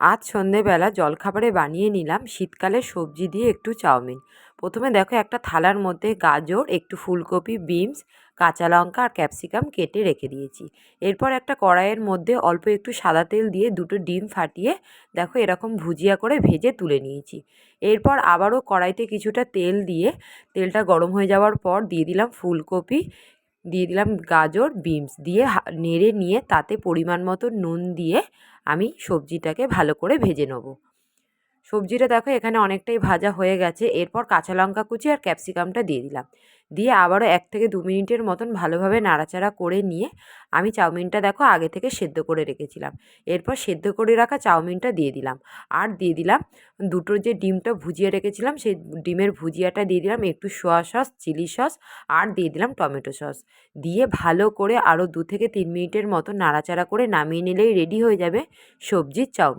আজ সন্ধেবেলা জলখাবারে বানিয়ে নিলাম শীতকালে সবজি দিয়ে একটু চাউমিন। প্রথমে দেখো একটা থালার মধ্যে গাজর, একটু ফুলকপি, বিনস, কাঁচা লঙ্কা আর ক্যাপসিকাম কেটে রেখে দিয়েছি। এরপর একটা কড়াইয়ের মধ্যে অল্প একটু সাদা তেল দিয়ে দুটো ডিম ফাটিয়ে দেখো এরকম ভুজিয়া করে ভেজে তুলে নিয়েছি। এরপর আবারও কড়াইতে কিছুটা তেল দিয়ে তেলটা গরম হয়ে যাওয়ার পর দিয়ে দিলাম ফুলকপি, দিয়ে দিলাম গাজর, বিনস দিয়ে নেড়ে নিয়ে তাতে পরিমাণ মতো নুন দিয়ে আমি সবজিটাকে ভালো করে ভেজে নেব। সবজিটা দেখো এখানে অনেকটাই ভাজা হয়ে গেছে। এরপর কাঁচা লঙ্কা কুচি আর ক্যাপসিকামটা দিয়ে দিলাম। দিয়ে আবারও এক থেকে দু মিনিটের মতন ভালোভাবে নাড়াচাড়া করে নিয়ে আমি চাউমিনটা দেখো আগে থেকে সেদ্ধ করে রেখেছিলাম। এরপর সেদ্ধ করে রাখা চাউমিনটা দিয়ে দিলাম। আর দিয়ে দিলাম দুটো যে ডিমটা ভুজিয়ে রেখেছিলাম সেই ডিমের ভুজিয়াটা দিয়ে দিলাম একটু সোয়া সস, চিলি সস আর দিয়ে দিলাম টমেটো সস। দিয়ে ভালো করে আরও দু থেকে তিন মিনিটের মতো নাড়াচাড়া করে নামিয়ে নিলেই রেডি হয়ে যাবে সবজির চাউমিন।